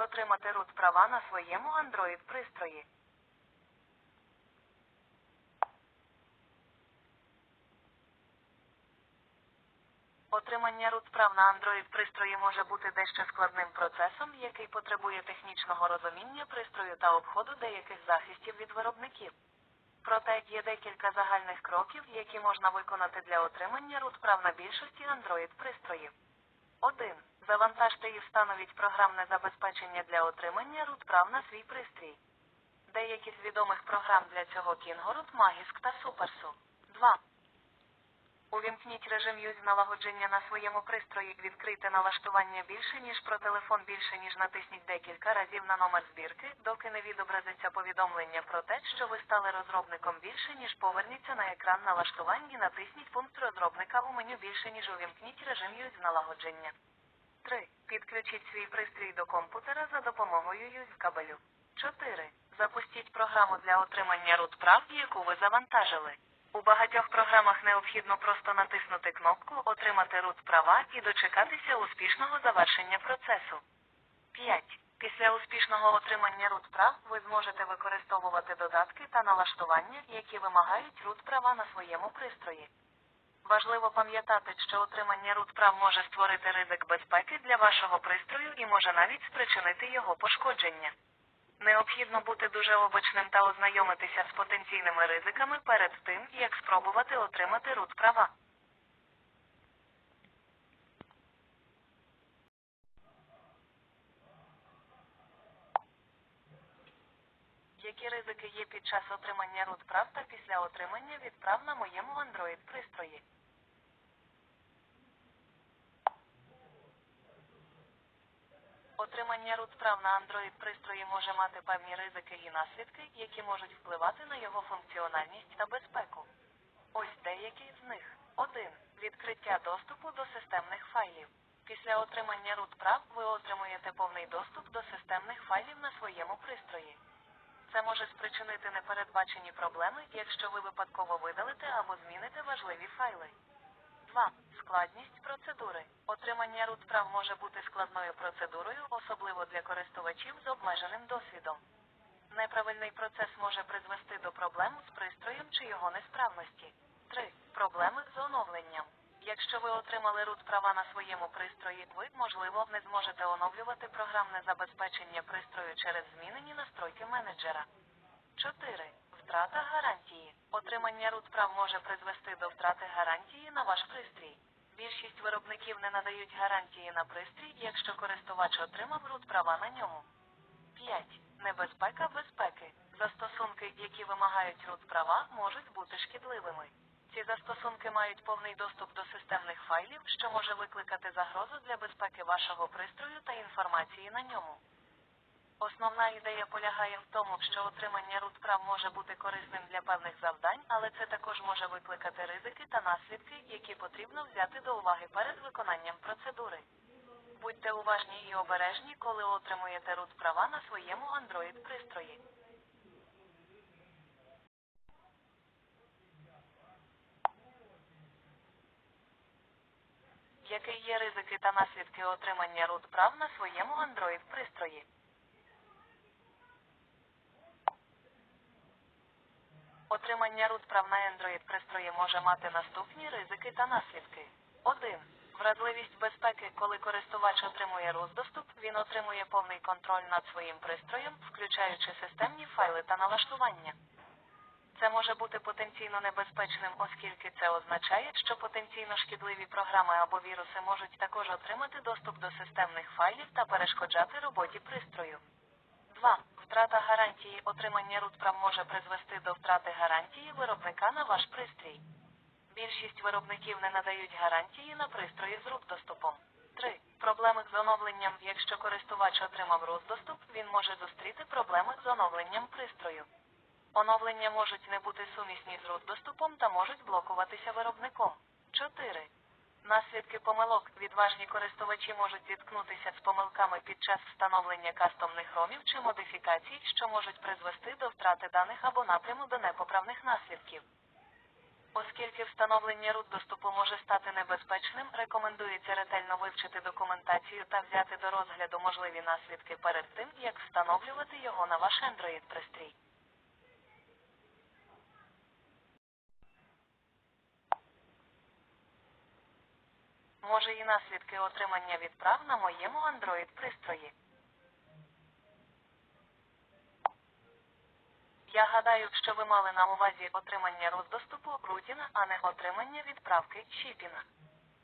Отримати root права на своєму Android пристрої? Отримання root прав на Android пристрої може бути дещо складним процесом, який потребує технічного розуміння пристрою та обходу деяких захистів від виробників. Проте є декілька загальних кроків, які можна виконати для отримання root прав на більшості Android пристроїв. 1. Завантажте і встановіть програмне забезпечення для отримання root прав на свій пристрій. Деякі з відомих програм для цього Kingoroot, Magisk та Supersu. 2. Увімкніть режим юз налагодження на своєму пристрої. Відкрийте налаштування більше, ніж про телефон більше, ніж натисніть декілька разів на номер збірки, доки не відобразиться повідомлення про те, що ви стали розробником більше, ніж поверніться на екран налаштувань і натисніть пункт розробника у меню більше, ніж увімкніть режим юз налагодження. 3. Підключіть свій пристрій до комп'ютера за допомогою юз кабелю. 4. Запустіть програму для отримання root прав, яку ви завантажили. У багатьох програмах необхідно просто натиснути кнопку Отримати root права і дочекатися успішного завершення процесу. 5. Після успішного отримання root прав ви зможете використовувати додатки та налаштування, які вимагають root права на своєму пристрої. Важливо пам'ятати, що отримання root прав може створити ризик безпеки для вашого пристрою і може навіть спричинити його пошкодження. Необхідно бути дуже обачним та ознайомитися з потенційними ризиками перед тим, як спробувати отримати root права. Які ризики є під час отримання root та після отримання відправ на моєму Android пристрої? Отримання root прав на Android пристрої може мати певні ризики і наслідки, які можуть впливати на його функціональність та безпеку. Ось деякі з них. 1. Відкриття доступу до системних файлів. Після отримання root прав ви отримуєте повний доступ до системних файлів на своєму пристрої. Це може спричинити непередбачені проблеми, якщо ви випадково видалите або зміните важливі файли. 2. Складність процедури. Отримання root прав може бути складною процедурою, особливо для користувачів з обмеженим досвідом. Неправильний процес може призвести до проблем з пристроєм чи його несправності. 3. Проблеми з оновленням. Якщо ви отримали root права на своєму пристрої, ви, можливо, не зможете оновлювати програмне забезпечення пристрою через змінені настройки менеджера. 4. Втрата гарантії. Отримання root прав може призвести до втрати гарантії на ваш пристрій. Більшість виробників не надають гарантії на пристрій, якщо користувач отримав root права на ньому. 5. Небезпека безпеки. Застосунки, які вимагають root права, можуть бути шкідливими. Ці застосунки мають повний доступ до системних файлів, що може викликати загрозу для безпеки вашого пристрою та інформації на ньому. Основна ідея полягає в тому, що отримання root прав може бути корисним для певних завдань, але це також може викликати ризики та наслідки, які потрібно взяти до уваги перед виконанням процедури. Будьте уважні і обережні, коли отримуєте root права на своєму Android пристрої. Які є ризики та наслідки отримання root прав на своєму Android пристрої? Отримання root прав на Android пристрої може мати наступні ризики та наслідки. 1. Вразливість безпеки, коли користувач отримує root доступ, він отримує повний контроль над своїм пристроєм, включаючи системні файли та налаштування. Це може бути потенційно небезпечним, оскільки це означає, що потенційно шкідливі програми або віруси можуть також отримати доступ до системних файлів та перешкоджати роботі пристрою. 2. Втрата гарантії отримання root прав може призвести до втрати гарантії виробника на ваш пристрій. Більшість виробників не надають гарантії на пристрої з root доступом. 3. Проблеми з оновленням. Якщо користувач отримав root доступ, він може зустріти проблеми з оновленням пристрою. Оновлення можуть не бути сумісні з root доступом та можуть блокуватися виробником. 4. Наслідки помилок. Відважні користувачі можуть зіткнутися з помилками під час встановлення кастомних ромів чи модифікацій, що можуть призвести до втрати даних або напряму до непоправних наслідків. Оскільки встановлення рут доступу може стати небезпечним, рекомендується ретельно вивчити документацію та взяти до розгляду можливі наслідки перед тим, як встановлювати його на ваш Android Може і наслідки отримання відправ на моєму Android пристрої. Я гадаю, що ви мали на увазі отримання роздоступу рутіна, а не отримання відправки шіпінг.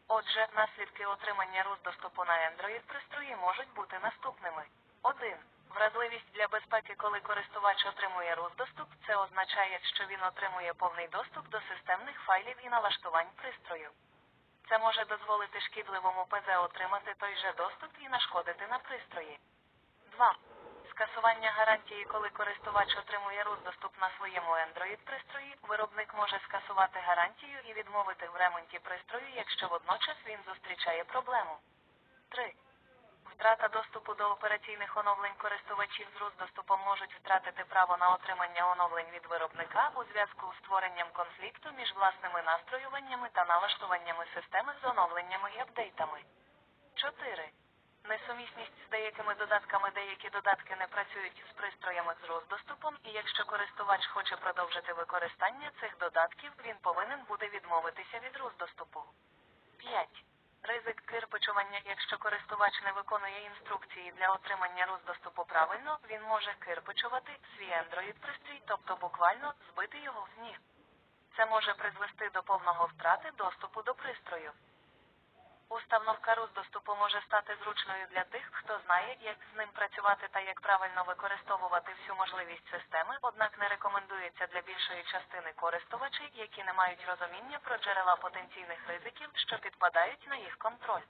Отже, наслідки отримання роздоступу на Android пристрої можуть бути наступними. 1. Вразливість для безпеки, коли користувач отримує роздоступ, це означає, що він отримує повний доступ до системних файлів і налаштувань пристрою. Це може дозволити шкідливому ПЗ отримати той же доступ і нашкодити на пристрої. 2. Скасування гарантії, коли користувач отримує роздоступ на своєму Android пристрої, виробник може скасувати гарантію і відмовити в ремонті пристрою, якщо водночас він зустрічає проблему. 3. Втрата доступу до операційних оновлень користувачів з роздоступом можуть втратити право на отримання оновлень від виробника у зв'язку з створенням конфлікту між власними настроюваннями та налаштуваннями системи з оновленнями і апдейтами. 4. Несумісність з деякими додатками деякі додатки не працюють з пристроями з роздоступом, і якщо користувач хоче продовжити використання цих додатків, він повинен буде відмовитися від роздоступу. 5. Ризик кирпичування. Якщо користувач не виконує інструкції для отримання роздоступу правильно, він може кирпичувати свій Android пристрій, тобто буквально збити його в ніг. Це може призвести до повного втрати доступу до пристрою. Установка роздоступу може стати зручною для тих, хто знає, як з ним працювати та як правильно використовувати всю можливість системи, однак не рекомендується для більшої частини користувачів, які не мають розуміння про джерела потенційних ризиків, що підпадають на їх контроль.